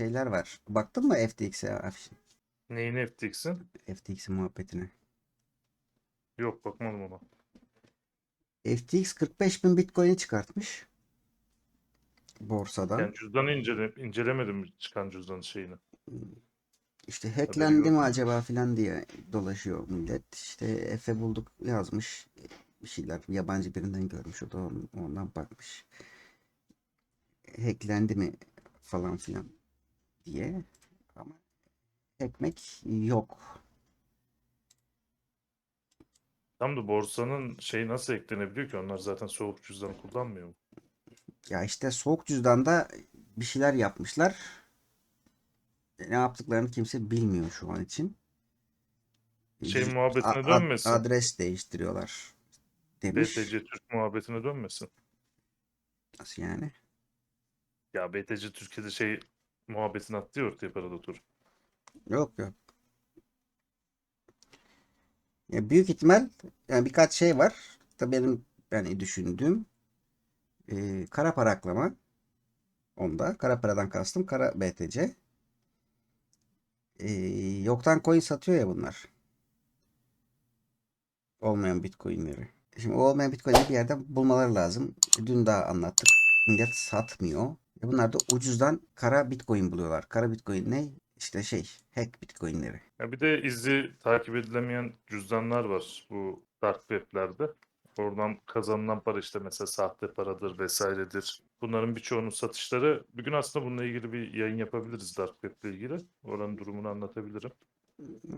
şeyler var. Baktın mı FTX'e afişin? Neyini FTX'in? FTX'in muhabbetine. Yok bakmadım ona. FTX 45 bin Bitcoin'i çıkartmış. Borsadan. Yani cüzdanı incele, incelemedim çıkan cüzdan şeyini. İşte hacklendi mi acaba filan diye dolaşıyor millet. İşte Efe bulduk yazmış. Bir şeyler yabancı birinden görmüş. O da on- ondan bakmış. Hacklendi mi falan filan diye. Ama hackmek yok. Tam da borsanın şeyi nasıl eklenebiliyor ki? Onlar zaten soğuk cüzdan kullanmıyor mu? Ya işte soğuk cüzdanda bir şeyler yapmışlar. Ne yaptıklarını kimse bilmiyor şu an için. Şey Cüz- muhabbetine a- ad- dönmesin. adres değiştiriyorlar demiş. BTC Türk muhabbetine dönmesin. Nasıl yani? Ya BTC Türkiye'de şey muhabbetini attı ya ortaya Predator. Yok yok. Ya büyük ihtimal yani birkaç şey var. Tabii benim yani düşündüğüm e, kara para aklama onda. Kara paradan kastım kara BTC. E, yoktan coin satıyor ya bunlar. Olmayan bitcoinleri. Şimdi olmayan bitcoinleri bir yerden bulmaları lazım. Dün daha anlattık. Millet satmıyor. E bunlar da ucuzdan kara bitcoin buluyorlar. Kara bitcoin ne? İşte şey hack bitcoinleri. Ya bir de izi takip edilemeyen cüzdanlar var bu dark web'lerde. Oradan kazanılan para işte mesela sahte paradır vesairedir. Bunların birçoğunun satışları. Bugün aslında bununla ilgili bir yayın yapabiliriz dark web ile ilgili. Oranın durumunu anlatabilirim.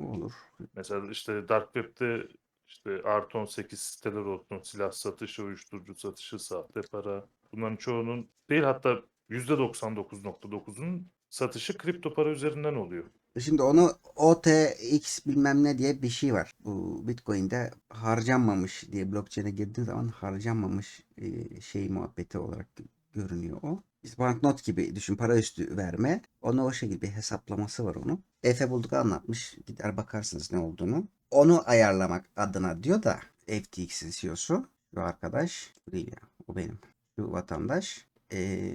Olur. Mesela işte dark web'de işte artı 18 siteler olsun, silah satışı, uyuşturucu satışı, sahte para. Bunların çoğunun değil hatta %99.9'un satışı kripto para üzerinden oluyor. Şimdi onu OTX bilmem ne diye bir şey var. Bu Bitcoin'de harcanmamış diye blockchain'e girdiğin zaman harcanmamış e, şey muhabbeti olarak görünüyor o. Banknot gibi düşün para üstü verme. Onu o şekilde bir hesaplaması var onun. Efe bulduk anlatmış. Gider bakarsınız ne olduğunu. Onu ayarlamak adına diyor da FTX'in CEO'su. Şu arkadaş. Değil ya. O benim. Şu vatandaş. E,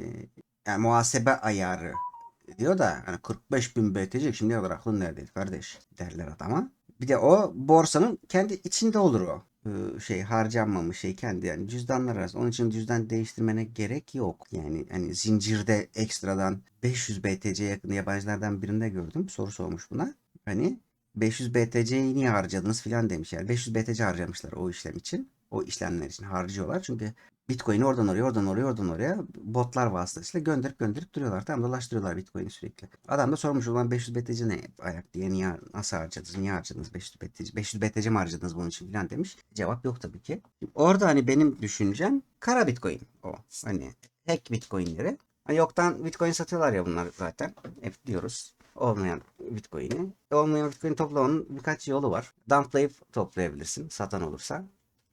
yani muhasebe ayarı diyor da hani 45 bin BTC şimdi kadar aklın neredeydi kardeş derler adama. Bir de o borsanın kendi içinde olur o. Ee, şey harcanmamış şey kendi yani cüzdanlar arasında. Onun için cüzdan değiştirmene gerek yok. Yani hani zincirde ekstradan 500 BTC yakın yabancılardan birinde gördüm. Soru sormuş buna. Hani 500 BTC'yi niye harcadınız filan demiş. Yani 500 BTC harcamışlar o işlem için. O işlemler için harcıyorlar. Çünkü Bitcoin'i oradan oraya, oradan oraya, oradan oraya botlar vasıtasıyla gönderip gönderip duruyorlar. Tamam dolaştırıyorlar Bitcoin'i sürekli. Adam da sormuş olan 500 BTC ne ayak diye niye nasıl harcadınız, niye harcadınız 500 BTC, 500 BTC mi harcadınız bunun için falan demiş. Cevap yok tabii ki. Orada hani benim düşüncem kara Bitcoin o. Hani hack Bitcoin'leri. Hani yoktan Bitcoin satıyorlar ya bunlar zaten. Hep diyoruz. Olmayan Bitcoin'i. Olmayan Bitcoin toplamanın birkaç yolu var. Dumplayıp toplayabilirsin satan olursa.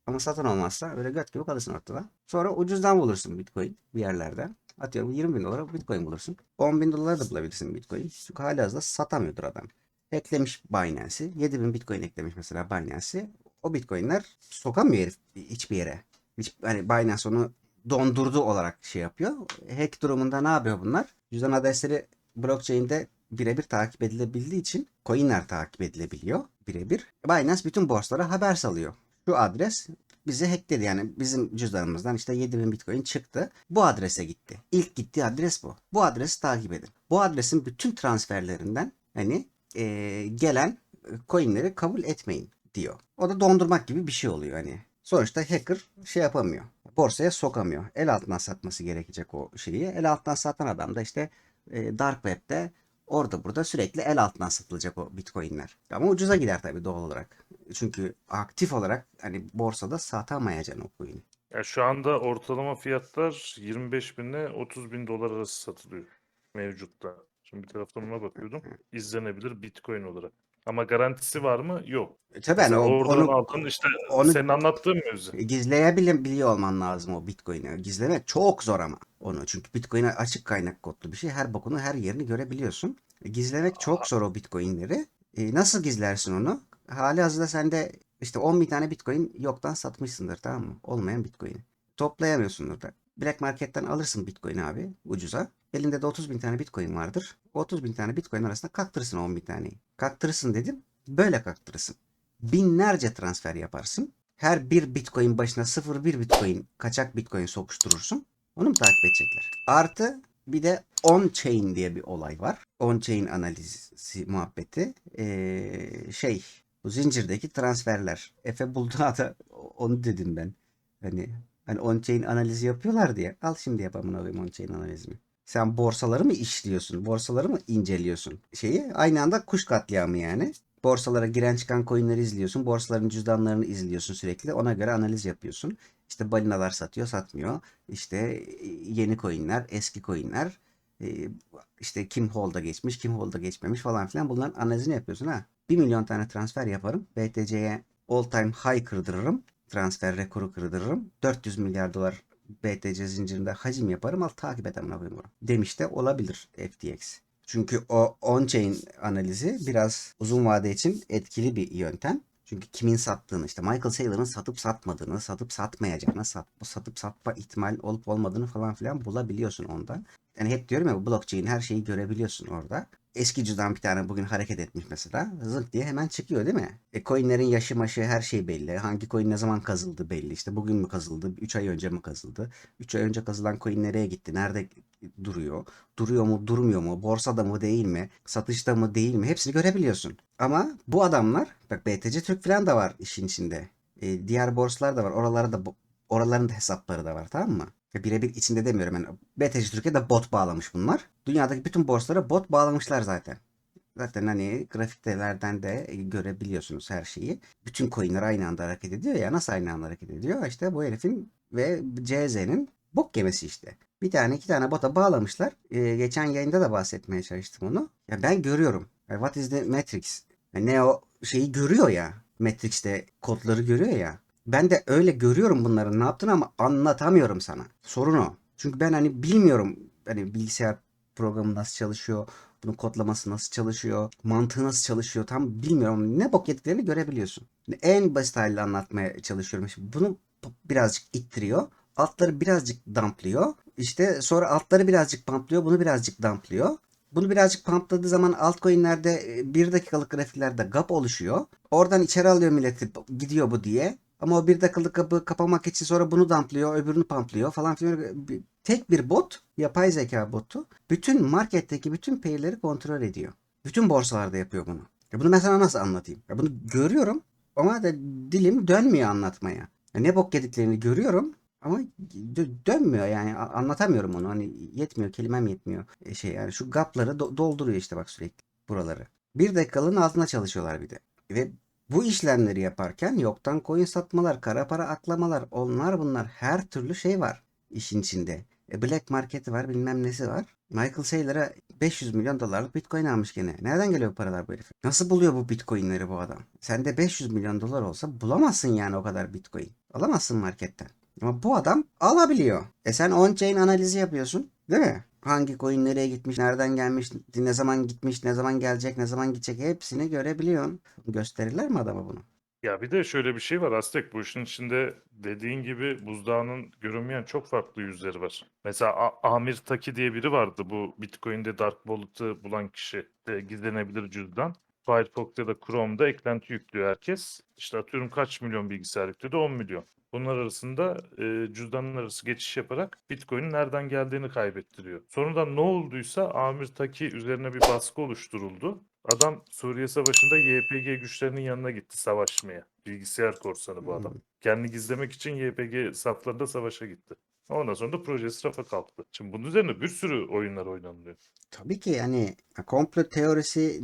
Ama satın olmazsa öyle göt gibi kalırsın ortada. Sonra ucuzdan bulursun Bitcoin bir yerlerden. Atıyorum 20 bin dolara Bitcoin bulursun. 10 bin dolara da bulabilirsin Bitcoin. Çünkü halihazırda satamıyordur adam. Eklemiş Binance'i. 7 bin Bitcoin eklemiş mesela Binance'i. O Bitcoin'ler sokamıyor herif hiçbir yere. Hiç, hani Binance onu dondurdu olarak şey yapıyor. Hack durumunda ne yapıyor bunlar? Cüzdan adresleri blockchain'de birebir takip edilebildiği için coinler takip edilebiliyor birebir. Binance bütün borsalara haber salıyor şu adres bizi hackledi yani bizim cüzdanımızdan işte 7000 bitcoin çıktı. Bu adrese gitti. İlk gittiği adres bu. Bu adresi takip edin. Bu adresin bütün transferlerinden hani e, gelen coinleri kabul etmeyin diyor. O da dondurmak gibi bir şey oluyor hani. Sonuçta hacker şey yapamıyor. Borsaya sokamıyor. El altından satması gerekecek o şeyi. El altından satan adam da işte e, dark web'de orada burada sürekli el altından satılacak o bitcoinler. Ama ucuza gider tabii doğal olarak. Çünkü aktif olarak hani borsada satamayacaksın o coin'i. Ya şu anda ortalama fiyatlar 25 bin ile 30 bin dolar arası satılıyor mevcutta. Şimdi bir taraftan ona bakıyordum. İzlenebilir Bitcoin olarak. Ama garantisi var mı? Yok. E tabii hani Mesela o, oradan onu, altın işte onu- senin anlattığın mevzu. gizleyebiliyor olman lazım o Bitcoin'i. Gizlemek çok zor ama onu. Çünkü Bitcoin açık kaynak kodlu bir şey. Her bokunu her yerini görebiliyorsun. E, Gizlemek çok zor o Bitcoin'leri. E, nasıl gizlersin onu? Hali hazırda sende işte 10 bin tane Bitcoin yoktan satmışsındır tamam mı? Olmayan Bitcoin'i. Toplayamıyorsundur da. Black Market'ten alırsın Bitcoin abi ucuza. Elinde de 30 bin tane Bitcoin vardır. O 30 bin tane Bitcoin arasında kaktırırsın 10 bin taneyi. Kaktırırsın dedim. Böyle kaktırırsın. Binlerce transfer yaparsın. Her bir Bitcoin başına 0,1 Bitcoin kaçak Bitcoin sokuşturursun. Onu mu takip edecekler? Artı bir de on-chain diye bir olay var. On-chain analizi muhabbeti. Ee, şey bu zincirdeki transferler. Efe buldu da onu dedim ben. Hani hani on-chain analizi yapıyorlar diye. Al şimdi yap amına koyayım on-chain analizini. Sen borsaları mı işliyorsun? Borsaları mı inceliyorsun? Şeyi aynı anda kuş katliamı yani. Borsalara giren çıkan coinleri izliyorsun. Borsaların cüzdanlarını izliyorsun sürekli. Ona göre analiz yapıyorsun. İşte balinalar satıyor, satmıyor. İşte e, yeni coinler, eski coinler. e, işte kim hold'a geçmiş, kim hold'a geçmemiş falan filan. Bunların analizini yapıyorsun ha. 1 milyon tane transfer yaparım. BTC'ye all time high kırdırırım. Transfer rekoru kırdırırım. 400 milyar dolar BTC zincirinde hacim yaparım. Al takip et amına. Demiş de olabilir FTX. Çünkü o on-chain analizi biraz uzun vade için etkili bir yöntem. Çünkü kimin sattığını işte Michael Saylor'ın satıp satmadığını, satıp satmayacağını, sat, satıp satma ihtimal olup olmadığını falan filan bulabiliyorsun ondan. Yani hep diyorum ya blockchain her şeyi görebiliyorsun orada. Eski cüzdan bir tane bugün hareket etmiş mesela. Zınk diye hemen çıkıyor değil mi? E coinlerin yaşı maşı her şey belli. Hangi coin ne zaman kazıldı belli. İşte bugün mü kazıldı? 3 ay önce mi kazıldı? 3 ay önce kazılan coin nereye gitti? Nerede duruyor? Duruyor mu durmuyor mu? Borsada mı değil mi? Satışta mı değil mi? Hepsini görebiliyorsun. Ama bu adamlar bak BTC Türk falan da var işin içinde. E, diğer borsalar da var. Oralara da oraların da hesapları da var tamam mı? Birebir içinde demiyorum. Yani BTC Türkiye de bot bağlamış bunlar. Dünyadaki bütün borsalara bot bağlamışlar zaten. Zaten hani grafiktelerden de görebiliyorsunuz her şeyi. Bütün coinler aynı anda hareket ediyor ya. Nasıl aynı anda hareket ediyor? İşte bu herifin ve CZ'nin bok yemesi işte. Bir tane iki tane bota bağlamışlar. Ee, geçen yayında da bahsetmeye çalıştım onu. Ya ben görüyorum. Ya What is the Matrix? Ya Neo şeyi görüyor ya. Matrix'te kodları görüyor ya. Ben de öyle görüyorum bunların ne yaptığını ama anlatamıyorum sana. Sorun o. Çünkü ben hani bilmiyorum hani bilgisayar programı nasıl çalışıyor, bunun kodlaması nasıl çalışıyor, mantığı nasıl çalışıyor tam bilmiyorum. Ne bok yediklerini görebiliyorsun. En basit haliyle anlatmaya çalışıyorum. Şimdi bunu birazcık ittiriyor. Altları birazcık dumplıyor. İşte sonra altları birazcık pumplıyor. Bunu birazcık dumplıyor. Bunu birazcık pumpladığı zaman altcoin'lerde e, bir dakikalık grafiklerde gap oluşuyor. Oradan içeri alıyor milleti gidiyor bu diye. Ama o bir dakikalık gapı kapamak için sonra bunu dumplıyor, öbürünü pumplıyor falan filan. Tek bir bot, yapay zeka botu bütün marketteki bütün pair'leri kontrol ediyor. Bütün borsalarda yapıyor bunu. Ya bunu mesela nasıl anlatayım? Ya bunu görüyorum ama da dilim dönmüyor anlatmaya. Ya ne bok yediklerini görüyorum ama dö- dönmüyor yani anlatamıyorum onu. Hani yetmiyor, kelimem yetmiyor. E şey yani şu gapları do- dolduruyor işte bak sürekli buraları. Bir dakikalığın altında çalışıyorlar bir de. Ve bu işlemleri yaparken yoktan coin satmalar, kara para aklamalar, onlar bunlar her türlü şey var işin içinde. E, Black marketi var, bilmem nesi var. Michael Saylor'a 500 milyon dolarlık bitcoin almış gene. Nereden geliyor bu paralar bu herif? Nasıl buluyor bu bitcoinleri bu adam? Sende 500 milyon dolar olsa bulamazsın yani o kadar bitcoin. Alamazsın marketten. Ama bu adam alabiliyor. E sen on-chain analizi yapıyorsun. Değil mi? Hangi coin nereye gitmiş, nereden gelmiş, ne zaman gitmiş, ne zaman gelecek, ne zaman gidecek hepsini görebiliyorsun. Gösterirler mi adama bunu? Ya bir de şöyle bir şey var Aztek bu işin içinde dediğin gibi buzdağının görünmeyen çok farklı yüzleri var. Mesela A- Amir Taki diye biri vardı bu Bitcoin'de Dark Wallet'ı bulan kişi de gizlenebilir cüzdan. Firefox'ta da Chrome'da eklenti yüklüyor herkes. İşte atıyorum kaç milyon bilgisayar yükledi? 10 milyon. Bunlar arasında e, cüzdanlar arası geçiş yaparak Bitcoin'in nereden geldiğini kaybettiriyor. Sonradan ne olduysa Amir Taki üzerine bir baskı oluşturuldu. Adam Suriye Savaşı'nda YPG güçlerinin yanına gitti savaşmaya. Bilgisayar korsanı bu adam. Hmm. Kendini gizlemek için YPG saflarında savaşa gitti. Ondan sonra da projesi rafa kalktı. Şimdi bunun üzerine bir sürü oyunlar oynanıyor. Tabii ki yani komplo teorisi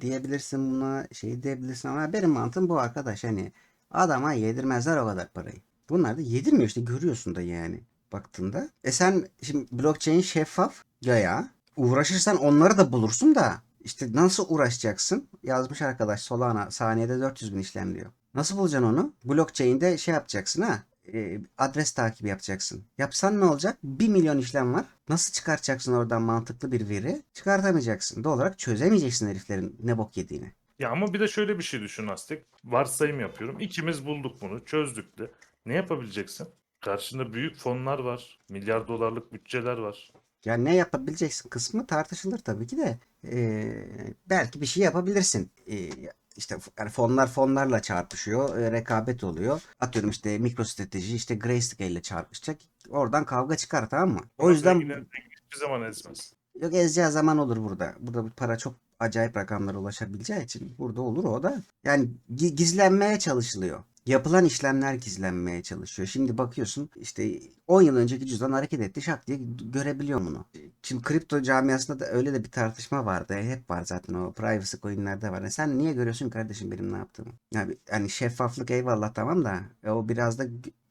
diyebilirsin buna şey diyebilirsin ama benim mantığım bu arkadaş hani adama yedirmezler o kadar parayı. Bunlar da yedirmiyor işte görüyorsun da yani baktığında. E sen şimdi blockchain şeffaf ya ya uğraşırsan onları da bulursun da işte nasıl uğraşacaksın? Yazmış arkadaş Solana saniyede 400 bin işlem diyor. Nasıl bulacaksın onu? Blockchain'de şey yapacaksın ha. E, adres takibi yapacaksın. Yapsan ne olacak? 1 milyon işlem var. Nasıl çıkartacaksın oradan mantıklı bir veri? Çıkartamayacaksın. Doğal olarak çözemeyeceksin heriflerin ne bok yediğini. Ya ama bir de şöyle bir şey düşün Aztek. Varsayım yapıyorum. İkimiz bulduk bunu, çözdük de. Ne yapabileceksin? Karşında büyük fonlar var. Milyar dolarlık bütçeler var. Ya ne yapabileceksin kısmı tartışılır tabii ki de. Ee, belki bir şey yapabilirsin. Ee, işte yani fonlar fonlarla çarpışıyor, e, rekabet oluyor. Atıyorum işte MicroStrateji işte Grayscale ile çarpışacak. Oradan kavga çıkar tamam mı? O Ama yüzden hiçbir zaman ezmez. yok ezeceği zaman olur burada. Burada bu para çok acayip rakamlara ulaşabileceği için burada olur o da. Yani gi- gizlenmeye çalışılıyor. Yapılan işlemler gizlenmeye çalışıyor. Şimdi bakıyorsun işte 10 yıl önceki cüzdan hareket etti şak diye görebiliyor bunu. Şimdi kripto camiasında da öyle de bir tartışma vardı. Hep var zaten o privacy coinlerde var. E sen niye görüyorsun kardeşim benim ne yaptığımı? Yani hani şeffaflık eyvallah tamam da e o biraz da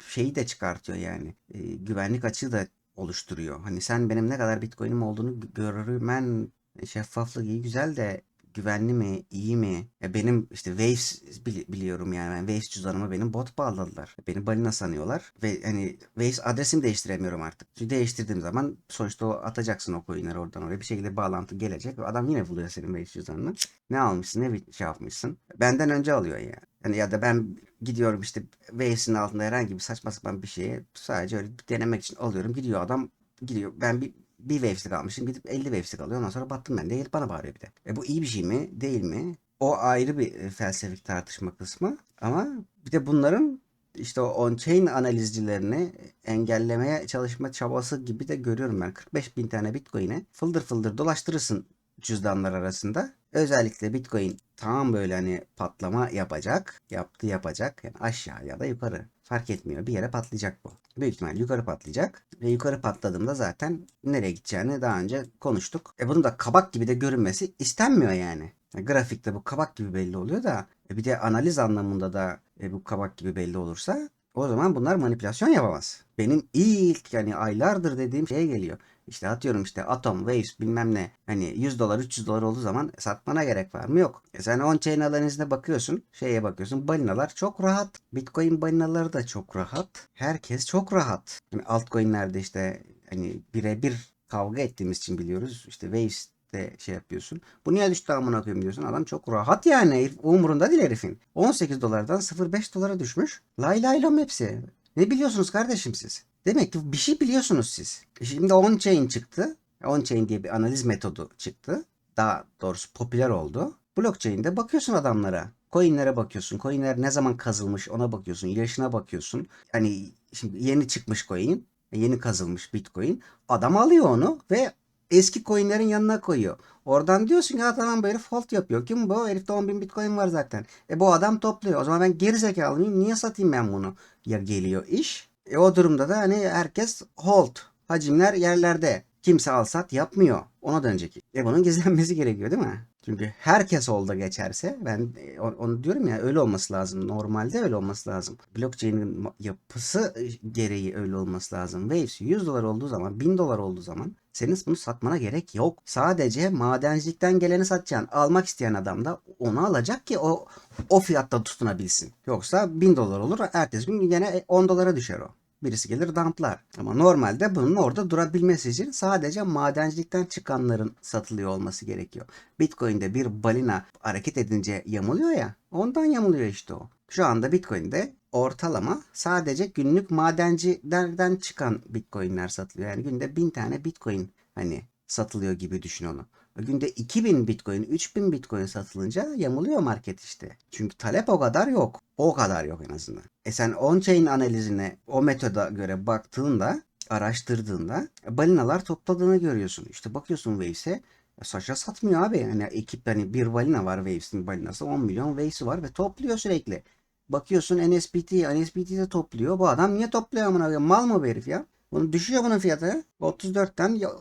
şeyi de çıkartıyor yani. E, güvenlik açığı da oluşturuyor. Hani sen benim ne kadar bitcoin'im olduğunu gö- görmen e, şeffaflık iyi güzel de güvenli mi, iyi mi? Ya benim işte Waves bili- biliyorum yani. Ben Waves cüzdanıma benim bot bağladılar. Beni balina sanıyorlar. Ve hani Waves adresimi değiştiremiyorum artık. Çünkü değiştirdiğim zaman sonuçta o atacaksın o coinleri oradan oraya. Bir şekilde bağlantı gelecek. Adam yine buluyor senin Waves cüzdanını. Ne almışsın, ne bir şey yapmışsın. Benden önce alıyor yani. Yani ya da ben gidiyorum işte Waves'in altında herhangi bir saçma sapan bir şeye sadece öyle denemek için alıyorum. Gidiyor adam gidiyor. Ben bir bir Waves'lik almışım. Gidip 50 Waves'lik alıyor. Ondan sonra battım ben de. Gelip bana bağırıyor bir de. E bu iyi bir şey mi? Değil mi? O ayrı bir e, felsefik tartışma kısmı. Ama bir de bunların işte on-chain analizcilerini engellemeye çalışma çabası gibi de görüyorum ben. 45 bin tane Bitcoin'e fıldır fıldır dolaştırırsın cüzdanlar arasında. Özellikle Bitcoin tam böyle hani patlama yapacak. Yaptı yapacak. Yani aşağı ya da yukarı. Fark etmiyor. Bir yere patlayacak bu. Büyük ihtimal yukarı patlayacak. Ve yukarı patladığında zaten nereye gideceğini daha önce konuştuk. E bunun da kabak gibi de görünmesi istenmiyor yani. Grafikte bu kabak gibi belli oluyor da e bir de analiz anlamında da e, bu kabak gibi belli olursa o zaman bunlar manipülasyon yapamaz. Benim ilk yani aylardır dediğim şeye geliyor. İşte atıyorum işte Atom, Waves bilmem ne. Hani 100 dolar 300 dolar olduğu zaman satmana gerek var mı? Yok. E sen on-chain analizine bakıyorsun. Şeye bakıyorsun. Balinalar çok rahat. Bitcoin balinaları da çok rahat. Herkes çok rahat. Yani altcoin'lerde işte hani birebir kavga ettiğimiz için biliyoruz. İşte Waves de şey yapıyorsun. Bu niye düştü amına koyayım diyorsun. Adam çok rahat yani. Umurunda değil herifin. 18 dolardan 0.5 dolara düşmüş. Lay lay lom hepsi. Ne biliyorsunuz kardeşim siz? Demek ki bir şey biliyorsunuz siz. Şimdi on-chain çıktı. On-chain diye bir analiz metodu çıktı. Daha doğrusu popüler oldu. Blockchain'de bakıyorsun adamlara. Coin'lere bakıyorsun. Coin'ler ne zaman kazılmış ona bakıyorsun. Yaşına bakıyorsun. Hani şimdi yeni çıkmış coin. Yeni kazılmış bitcoin. Adam alıyor onu ve eski coin'lerin yanına koyuyor. Oradan diyorsun ki tamam bu herif hold yapıyor. Kim bu? Herifte 10 bin bitcoin var zaten. E bu adam topluyor. O zaman ben geri zekalı mıyım? Niye satayım ben bunu? Ya geliyor iş. E o durumda da hani herkes hold. Hacimler yerlerde. Kimse al sat yapmıyor. Ona dönecek. E bunun gizlenmesi gerekiyor değil mi? Çünkü herkes holda geçerse ben e, onu diyorum ya öyle olması lazım. Normalde öyle olması lazım. Blockchain'in yapısı e, gereği öyle olması lazım. Waves 100 dolar olduğu zaman 1000 dolar olduğu zaman senin bunu satmana gerek yok. Sadece madencilikten geleni satacaksın. Almak isteyen adam da onu alacak ki o o fiyatta tutunabilsin. Yoksa 1000 dolar olur. Ertesi gün yine 10 dolara düşer o. Birisi gelir dumplar. Ama normalde bunun orada durabilmesi için sadece madencilikten çıkanların satılıyor olması gerekiyor. Bitcoin'de bir balina hareket edince yamuluyor ya. Ondan yamuluyor işte o. Şu anda Bitcoin'de ortalama sadece günlük madencilerden çıkan Bitcoin'ler satılıyor. Yani günde 1000 tane Bitcoin hani satılıyor gibi düşün onu. Günde 2000 Bitcoin, 3000 Bitcoin satılınca yamuluyor market işte. Çünkü talep o kadar yok. O kadar yok en azından. E sen on-chain analizine o metoda göre baktığında, araştırdığında balinalar topladığını görüyorsun. İşte bakıyorsun Waves'e Saşa satmıyor abi. Yani ekip hani bir balina var Waves'in balinası 10 milyon Waves'i var ve topluyor sürekli. Bakıyorsun NSPT, NSPT de topluyor. Bu adam niye topluyor amına koyayım? Mal mı bu herif ya? Bunu düşüyor bunun fiyatı. 34'ten ya-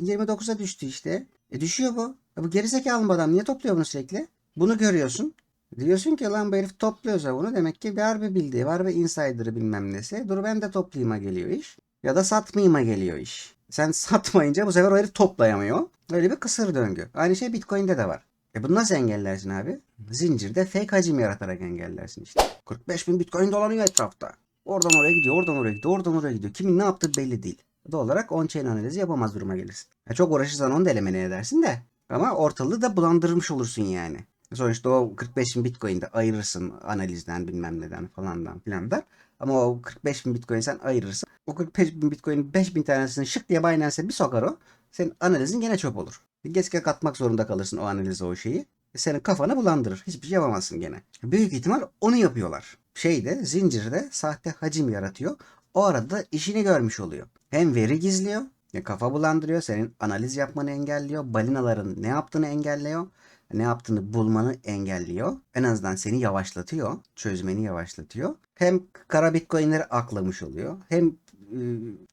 29'a düştü işte. E düşüyor bu. E bu gerizekalı mı adam? Niye topluyor bunu sürekli? Bunu görüyorsun. Diyorsun ki lan bu herif topluyorsa bunu demek ki bir harbi bildiği var ve insider'ı bilmem nesi. Dur ben de toplayayım'a geliyor iş. Ya da satmayayım'a geliyor iş. Sen satmayınca bu sefer o herif toplayamıyor. Öyle bir kısır döngü. Aynı şey Bitcoin'de de var. E bunu nasıl engellersin abi? Zincirde fake hacim yaratarak engellersin işte. 45 bin Bitcoin dolanıyor etrafta. Oradan oraya gidiyor, oradan oraya gidiyor, oradan oraya gidiyor. Kimin ne yaptığı belli değil. Doğal olarak on-chain analizi yapamaz duruma gelirsin. Ya çok uğraşırsan onu da elemine edersin de. Ama ortalığı da bulandırmış olursun yani. Sonuçta o 45 bin bitcoin'de ayırırsın analizden bilmem neden falandan filandan. Ama o 45 bin bitcoin sen ayırırsın. O 45 bin bitcoin'in 5 bin tanesini şık diye Binance'e bir sokar o. Senin analizin gene çöp olur. Geç katmak zorunda kalırsın o analize o şeyi. Senin kafanı bulandırır. Hiçbir şey yapamazsın gene. Büyük ihtimal onu yapıyorlar. Şeyde zincirde sahte hacim yaratıyor. O arada da işini görmüş oluyor. Hem veri gizliyor, ya kafa bulandırıyor, senin analiz yapmanı engelliyor, balinaların ne yaptığını engelliyor, ne yaptığını bulmanı engelliyor. En azından seni yavaşlatıyor, çözmeni yavaşlatıyor. Hem kara bitcoinleri aklamış oluyor, hem e,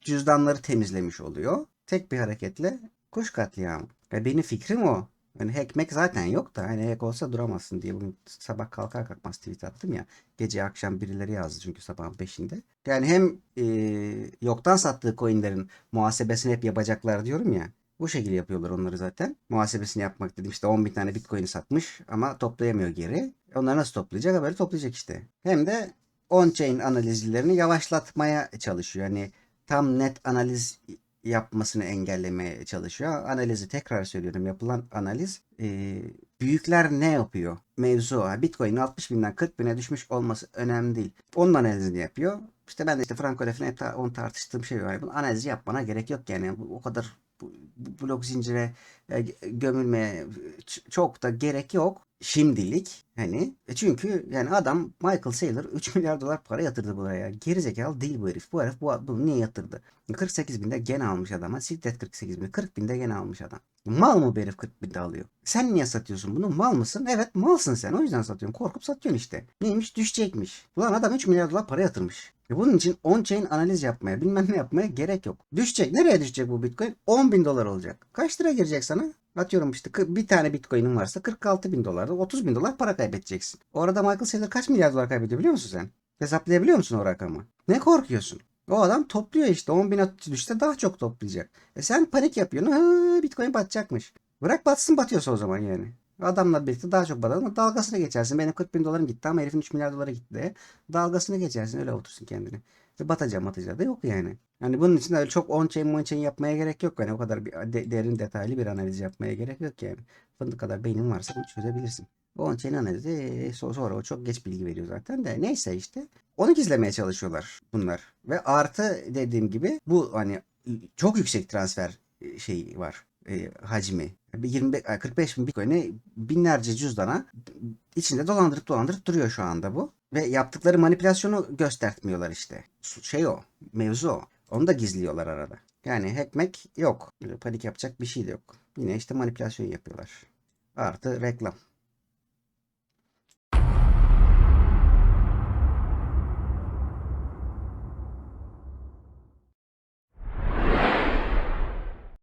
cüzdanları temizlemiş oluyor. Tek bir hareketle kuş katliamı. Ya benim fikrim o. Yani hackmek zaten yok da hani hack olsa duramazsın diye bugün sabah kalkar kalkmaz tweet attım ya. Gece akşam birileri yazdı çünkü sabahın peşinde. Yani hem e, yoktan sattığı coinlerin muhasebesini hep yapacaklar diyorum ya. Bu şekilde yapıyorlar onları zaten. Muhasebesini yapmak dedim işte 10 bin tane bitcoin'i satmış ama toplayamıyor geri. Onları nasıl toplayacak? Böyle toplayacak işte. Hem de on-chain analizlerini yavaşlatmaya çalışıyor. Yani tam net analiz yapmasını engellemeye çalışıyor. Analizi tekrar söylüyorum. Yapılan analiz e, büyükler ne yapıyor? Mevzu. Bitcoin 60 binden 40 bine düşmüş olması önemli değil. Onun analizini yapıyor. İşte ben de işte Franco Lef'in hep onu tartıştığım şey var. Bunun analizi yapmana gerek yok yani. Bu, o kadar bu, blok zincire gömülmeye çok da gerek yok. Şimdilik hani E çünkü yani adam Michael Saylor 3 milyar dolar para yatırdı buraya. Gerizekalı değil bu herif. Bu herif bu, bunu niye yatırdı? 48 binde gene almış adama. Siklet 48 binde. 40 binde gene almış adam. Mal mı bu herif 40 binde alıyor? Sen niye satıyorsun bunu? Mal mısın? Evet malsın sen. O yüzden satıyorsun. Korkup satıyorsun işte. Neymiş? Düşecekmiş. Ulan adam 3 milyar dolar para yatırmış. E bunun için on-chain analiz yapmaya, bilmem ne yapmaya gerek yok. Düşecek. Nereye düşecek bu bitcoin? 10 bin dolar olacak. Kaç lira girecek sana? Atıyorum işte bir tane bitcoin'in varsa 46 bin dolarda 30 bin dolar para kaybedeceksin. O arada Michael Saylor kaç milyar dolar kaybediyor biliyor musun sen? Hesaplayabiliyor musun o rakamı? Ne korkuyorsun? O adam topluyor işte 10 bine düşse daha çok toplayacak. E sen panik yapıyorsun. Ha, bitcoin batacakmış. Bırak batsın batıyorsa o zaman yani. Adamla birlikte daha çok batar ama dalgasını geçersin. Benim 40 bin dolarım gitti ama herifin 3 milyar doları gitti. Dalgasını geçersin öyle otursun kendine. Batacağı da yok yani. Yani bunun için öyle çok on-chain on-chain yapmaya gerek yok. Yani o kadar bir de- derin detaylı bir analiz yapmaya gerek yok yani. Fındık kadar beynin varsa bunu çözebilirsin. O on-chain analizi e, so- sonra o çok geç bilgi veriyor zaten de. Neyse işte. Onu gizlemeye çalışıyorlar bunlar. Ve artı dediğim gibi bu hani çok yüksek transfer e, şeyi var. E, hacmi. Bir 25, ay, 45 bin bitcoin'i binlerce cüzdana içinde dolandırıp dolandırıp duruyor şu anda bu. Ve yaptıkları manipülasyonu göstertmiyorlar işte. Şey o. Mevzu o. Onu da gizliyorlar arada. Yani hackmek yok. Panik yapacak bir şey de yok. Yine işte manipülasyon yapıyorlar. Artı reklam.